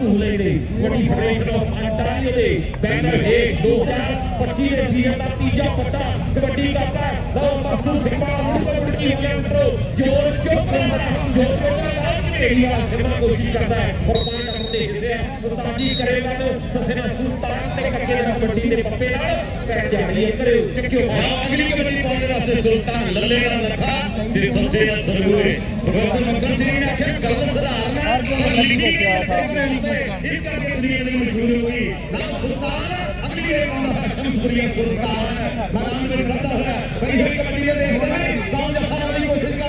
ਭੂਲੇ ਦੇ ਵੱਡੀ federation of Ontario ਦੇ ਬੈਨਰ ਹੇਠ 2025 ਦੇ ਸੀਜ਼ਨ ਦਾ ਤੀਜਾ ਪੱਤਾ ਕਬੱਡੀ ਕੱਪ ਹੈ। ਲਓ ਮਾਸੂ ਸਿੰਘਾ ਮੁੜ ਮੁੜਕੀ ਹੋ ਗਿਆ ਮਿੱਤਰੋ। ਜੋਰ ਚੁੱਕ ਰਿਹਾ ਜੋਰ ਚੁੱਕ ਢੇੜੀ ਵਾਲਾ ਸਿਮਰ ਕੋਸ਼ਿਸ਼ ਕਰਦਾ ਹੈ। ਔਰ ਪਾਣੀ ਦਾ ਦੇਖ ਰਿਹਾ। ਉਸਤਾਦੀ ਕਰੇਗਾ ਤੇ ਸਸਰੇ ਸੁਲਤਾਨ ਤੇ ਕੱਕੇ ਦੇ ਕਬੱਡੀ ਦੇ ਪੱਤੇ ਨਾਲ ਪੈ ਜਾ ਰਹੀ ਹੈ ਕਰੇ। ਚੱਕਿਓ ਅਗਲੀ ਕਬੱਡੀ ਪਾਉਣ ਦੇ ਵਾਸਤੇ ਸੁਲਤਾਨ ਲੱਲੇ ਦਾ ਲੱਖਾ ਤੇ ਸੱਸੇ ਸਰਗੂਰੇ ਪ੍ਰੋਫੈਸਰ ਮੱਕਰ ਸਿੰਘ ਨੇ ਆਖਿਆ ਗੱਲ ਸਧਾਰਨ ਪਰ ਲਿਖੀ ਇਸ ਕਰਕੇ ਦੁਨੀਆ ਦੇ ਮਸ਼ਹੂਰ ਹੋ ਗਈ ਨਾਮ ਸੁਲਤਾਨ ਅਗਲੀ ਵੇ ਪਾਉਂਦਾ ਹੈ ਸ਼ਮਸਪੁਰੀਆ ਸੁਲਤਾਨ ਮੈਦਾਨ ਵਿੱਚ ਵੱਧਦਾ ਹੋਇਆ ਬੜੀ ਹੋਈ ਕਬੱਡੀ ਦੇ ਦੇਖਦੇ ਨੇ ਕੌਣ ਜੱਫਾ ਵਾਲੀ ਕੋਸ਼ਿਸ਼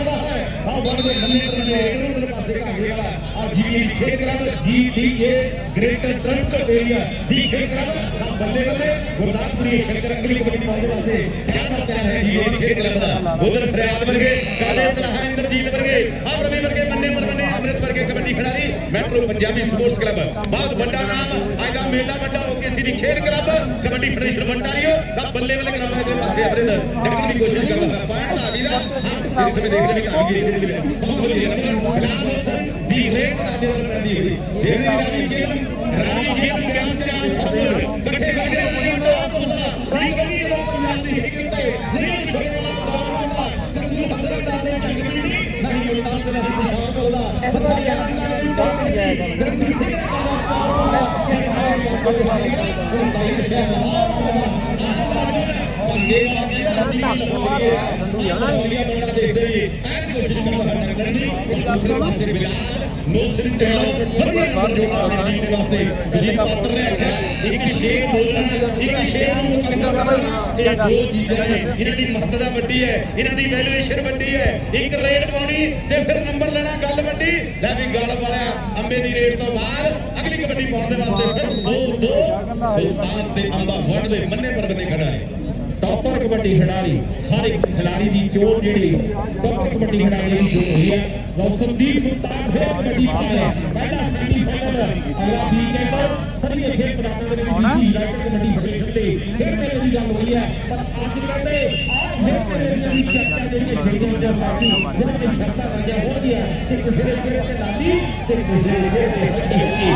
ਕਬੱਡੀ ਖਿਡਾਰੀ ਮੈਟਰੋ ਪੰਜਾਬੀ ਸਪੋਰਟਸ ਕਲੱਬ। ਬਹੁਤ ਵੱਡਾ ਨਾਮ ਅੱਜ ਦਾ ਮੇਲਾ ਵੱਡਾ ਹੋ ਕੇ ਸੀ ਦੀ ਖੇਡ ਕਲੱਬ ਕਬੱਡੀ ਫੈਡਰੇਸ਼ਨ ਵੰਡਾਰੀਓ ਦਾ ਬੱਲੇ ਬੱਲੇ ਕਰਾਉਣ ਦੇ ਪਾਸੇ ਅਮਰਿਤ ਡੱਕਣ ਦੀ ਕੋਸ਼ਿਸ਼ ਕਰਦਾ ਪੁਆਇੰਟ ਆ ਗਈ ਦਾ ਇਸ ਸਮੇਂ ਦੇਖਦੇ ਵੀ ਕਾਫੀ ਗਈ ਸੀ ਦੇ ਵਿੱਚ ਬਹੁਤ ਵਧੀਆ ਨੰਬਰ ਗੁਲਾਮ ਹੁਸਨ ਦੀ ਰੇਟ ਦਾ ਦੇ ਵੱਲ ਪੈਂਦੀ ਹੋਈ। ਦੇਖਦੇ ਰਾਣੀ ਜੀ ਰਾਣੀ ਜੀ ਗਿਆਨ ਚਾਰ ਸਤਿਗੁਰ ਇਕੱਠੇ ਕਰਦੇ ਆਪਣੀ ਟੋਪ ਹੁੰਦਾ। ਰਾਣੀ ਕਬੀ ਜਦੋਂ ਪੰਜਾਬ ਦੀ ਹਿੱਕ ਤੇ ਨਹੀਂ ਛੋੜਨਾ ਬਾਹਰ ਕਸੂ ਹਸਨ ਦਾ ਦੇ ਜਗ ਮੰਡੀ ਨਹੀਂ ਮੁਲਤਾਨ ਤੇ ਨਹੀਂ ਪੰਜਾਬ ਬੋਲਦਾ ਇਸ ਵਾਰ ਇੱਕ ਸ਼ੇਰ ਬੋਲਣਾ ਇੱਕ ਸ਼ੇਰ ਨੂੰ ਮੁਕੰਮਲ ਇਹ ਦੋ ਚੀਜ਼ਾਂ ਨੇ। ਇਹਨਾਂ ਦੀ ਮਹੱਤਤਾ ਵੱਡੀ ਹੈ, ਇਹਨਾਂ ਦੀ ਵੈਲਿਊਏਸ਼ਨ ਵੱਡੀ ਹੈ। ਇੱਕ ਰੇਟ ਪਾਉਣੀ ਤੇ ਫਿਰ ਨੰਬਰ ਲੈਣਾ ਗੱਲ ਵੱਡੀ। ਲੈ ਵੀ ਗੱਲ ਵਾਲਿਆ ਅੰਬੇ ਦੀ ਰੇਟ ਤੋਂ ਬਾਅਦ ਅਗਲੀ ਕਬੱਡੀ ਪਾਉਣ ਦੇ ਵਾਸਤੇ ਫਿਰ ਦੋ ਦੋ। ਸੁਲਤਾਨ ਤੇ ਅੰਬਾ ਵਰਡ ਦੇ ਮੰਨੇ ਪਰਬਨੇ ਖੜਾ ਹੈ ਟੌਪਰ ਕਬੱਡੀ ਖਿਡਾਰੀ, ਹਰ ਇੱਕ ਖਿਡਾਰੀ ਦੀ ਚੋਣ ਜਿਹੜੀ ਟੌਪਰ ਕਬੱਡੀ ਖਿਡਾਰੀ ਦੀ ਚੋਣ ਹੋਈ ਹੈ। ਲਓ ਸੰਦੀਪ ਸੁਲਤਾਨ ਫਿਰ ਕਬੱਡੀ ਪਾ ਪਹਿਲਾ ਸੈਮੀ ਫਾਈਨਲ ਅਗਲਾ ਸਭੀ ਖੇਡ ਮੈਦਾਨਾਂ ਦੇ ਵਿੱਚ ਬੀਸੀ ਰਾਈਟ ਕਬੱਡੀ ਫੈਡਰੇਸ਼ਨ ਤੇ ਫਿਰ ਮੇਰੇ ਦੀ ਗੱਲ ਹੋਈ ਹੈ ਪਰ ਅੱਜ ਕਹਿੰਦੇ ਆਹ ਫਿਰ ਮੇਰੇ ਦੀ ਚਰਚਾ ਜਿਹੜੀ ਹੈ ਛੇੜੀਆਂ ਜਾਂ ਲਾਗੀ ਜਿਹਨਾਂ ਨੇ ਸ਼ਰਤਾਂ ਲੱਗਿਆ ਹੋ ਗਿਆ ਤੇ ਕਿਸੇ ਦੇ ਚਿਹਰੇ ਤੇ ਲਾਲੀ ਤੇ ਕਿਸੇ ਦੇ ਚਿਹਰੇ ਤੇ ਹੱਟੀ ਹੱਟੀ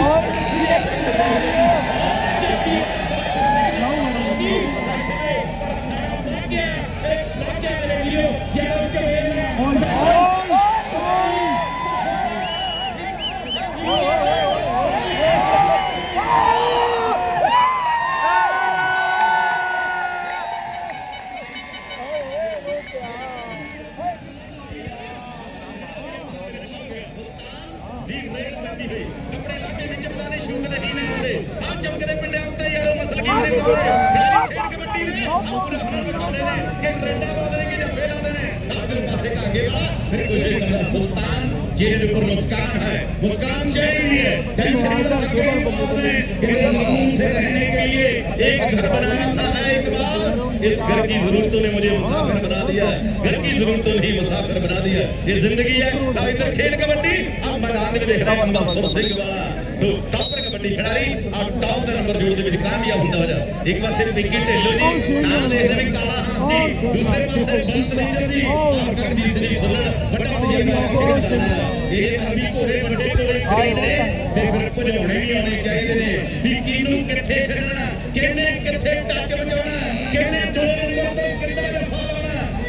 ਰੇਡ ਪੈਂਦੀ ਹੋਈ ਆਪਣੇ ਇਲਾਕੇ ਵਿੱਚ ਬਦਾਨੇ ਸ਼ੂਟ ਦੇ ਹੀਨੇ ਹੁੰਦੇ ਆ ਚਮਕਦੇ ਪਿੰਡਾਂ ਉੱਤੇ ਯਾਰੋ ਮਸਲਕੀ ਨੇ ਕੋਲ ਖਿਡਾਰੀ ਖੇਡ ਕਬੱਡੀ ਨੇ ਆ ਪੂਰਾ ਹੁਨਰ ਵਿਖਾਉਂਦੇ ਨੇ ਕਿ ਟ੍ਰੈਂਡਾਂ ਪਾਉਂਦੇ ਨੇ ਕਿ ਜਾਂ ਫੇਲ ਆਉਂਦੇ ਨੇ ਅਗਲੇ ਪਾਸੇ ਕਾਗੇ ਵਾਲਾ ਫਿਰ ਕੋਸ਼ਿਸ਼ ਕਰਦਾ ਸੁਲਤਾਨ ਜਿਹਦੇ ਉੱਪਰ मुस्कान है मुस्कान चाहिए है टेंशन इधर से कोई बात नहीं कि सुकून से रहने के लिए एक घर बनाया था है एक बार इस घर की जरूरतों ने मुझे मुसाफिर बना दिया घर की जरूरतों ने ही मुसाफिर बना दिया ये जिंदगी है अब इधर खेल कबड्डी अब मैदान में देख रहे हैं मंसूर सिंह वाला ਸੋ ਟੌਪਰ ਕਬੱਡੀ ਖਿਡਾਰੀ ਆ ਟੌਪ ਦੇ ਨੰਬਰ ਜੋੜ ਦੇ ਵਿੱਚ ਕਾਮਯਾਬ ਹੁੰਦਾ ਹੋ ਜਾ ਇੱਕ ਪਾਸੇ ਪਿੰਕੀ ਢਿੱਲੋਂ ਜੀ ਨਾਮ ਦੇਖਦੇ ਵੀ ਕਾਲਾ ਹਾਸੀ ਦੂਸਰੇ ਪਾਸੇ ਬੰਤ ਨਿੰਜਰ ਜੀ ਆ ਕਰਦੀ ਸ੍ਰੀ ਸੁਲਣ ਵੱਡਾ ਤਜਰਬਾ ਇਹ ਅਭੀ ਘੋੜੇ ਵੱਡੇ ਘੋੜੇ ਖਰੀਦਣੇ ਤੇ ਫਿਰ ਭਜਾਉਣੇ ਵੀ ਆਉਣੇ ਚਾਹੀਦੇ ਨੇ ਵੀ ਕਿਹਨੂੰ ਕਿੱਥੇ ਛੱਡਣਾ ਕਿਹਨੇ ਕਿੱਥੇ ਟੱਚ ਵਜਾਉਣਾ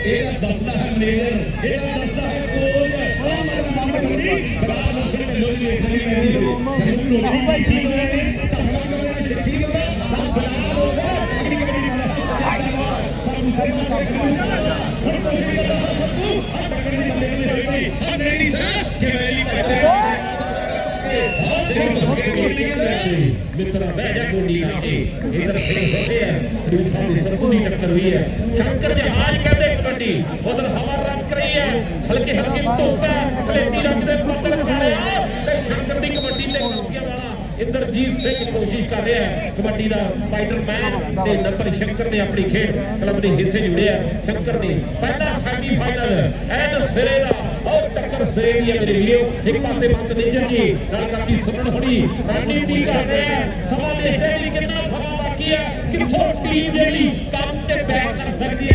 ਇਹਦਾ ਦੱਸਦਾ ਹੈ ਮੈਨੇਜਰ ਇਹਦਾ ਦੱਸਦਾ ਹੈ ਕੋਚ। ਆ ਮੈਦਾਨ ਦੀ ਕਬੱਡੀ ਬੜਾ ਮੁਸ਼ਕਿਲ ਜੀ ਦੇਖਣੀ ਪੈਂਦੀ ਹੈ ਲੋੜੀ ਸੀ ਗਏ ਧੰਨਾ ਕਰਦੇ ਸ਼ਖਸੀ ਦਾ ਨਾ ਬਣਾ ਲੋ ਸਰ ਅਗਲੀ ਕਬੱਡੀ ਦੀ। ਬਾਤ ਪਰ ਦੂਸਰੇ ਪਾਸੇ ਹੁਣ ਕੋਈ ਕਰਦਾ ਸੱਤੂ ਆ ਟੱਕਰ ਦੀ ਬੰਦੇ ਨੇ ਹੋਈ ਨਹੀਂ ਆ ਮੇਰੀ ਸਰ ਕਿ ਮੇਰੀ ਪੈਸੇ ਮਿੱਤਰਾ ਬਹਿ ਜਾ ਗੋਡੀ ਲਾ ਕੇ। ਇਧਰ ਫਿਰ ਹੋਤੇ ਆ। ਦੂਸਰਾ ਦੀ ਸਰਕੂ ਦੀ ਟੱਕਰ ਹੋਈ ਹੈ। ਸ਼ੰਕਰ ਜਹਾਜ਼ ਕਹਿੰਦੇ ਕਬੱਡੀ ਉਧਰ ਹਵਾ ਰੰਗ ਰਹੀ ਹੈ, ਹਲਕੇ ਹਲਕੇ ਧੁੱਪ ਹੈ ਸਲੇਟੀ ਰੰਗ ਦੇ ਪੱਤਲ ਖਾਲੇ ਆ, ਤੇ ਸ਼ੰਕਰ ਦੀ ਕਬੱਡੀ ਤੇ ਕਾਸੀਆ ਵਾਲਾ ਇੰਦਰਜੀਤ ਸਿੰਘ ਕੋਸ਼ਿਸ਼ ਕਰ ਰਿਹਾ ਹੈ। ਕਬੱਡੀ ਦਾ ਸਪਾਈਡਰਮੈਨ ਤੇ ਨੰਬਰ ਸ਼ੰਕਰ ਨੇ ਆਪਣੀ ਖੇਡ ਕਲੱਬ ਦੇ ਹਿੱਸੇ ਜੁੜਿਆ ਸ਼ੰਕਰ ਨੇ ਪਹਿਲਾ ਸੈਮੀ ਫਾਈਨਲ ਐਨ ਸਿਰੇ ਦਾ ਬਹੁਤ ਟੱਕਰ ਸਿਰੇ ਦੀ ਹੈ ਮੇਰੇ ਵੀਰੋ। ਇੱਕ ਪਾਸੇ ਬੰਦ ਨਿੰਜਰ ਜੀ, ਨਾਲ ਕਰਦੀ ਸੁਣਨ ਹੋਣੀ ਰਣਨੀਤੀ ਕਰ ਰਹੇ ਹੈ। ਸਮਾਂ ਦੇਖਦੇ ਵੀ ਕਿੰਨਾ ਸਮਾਂ ਬਾਕੀ ਹੈ, ਕਿੱਥੋਂ ਟੀਮ ਜਿਹੜੀ ਕੰਮ ਤੇ ਬੈਕ ਕਰ ਸਕਦੀ ਹੈ।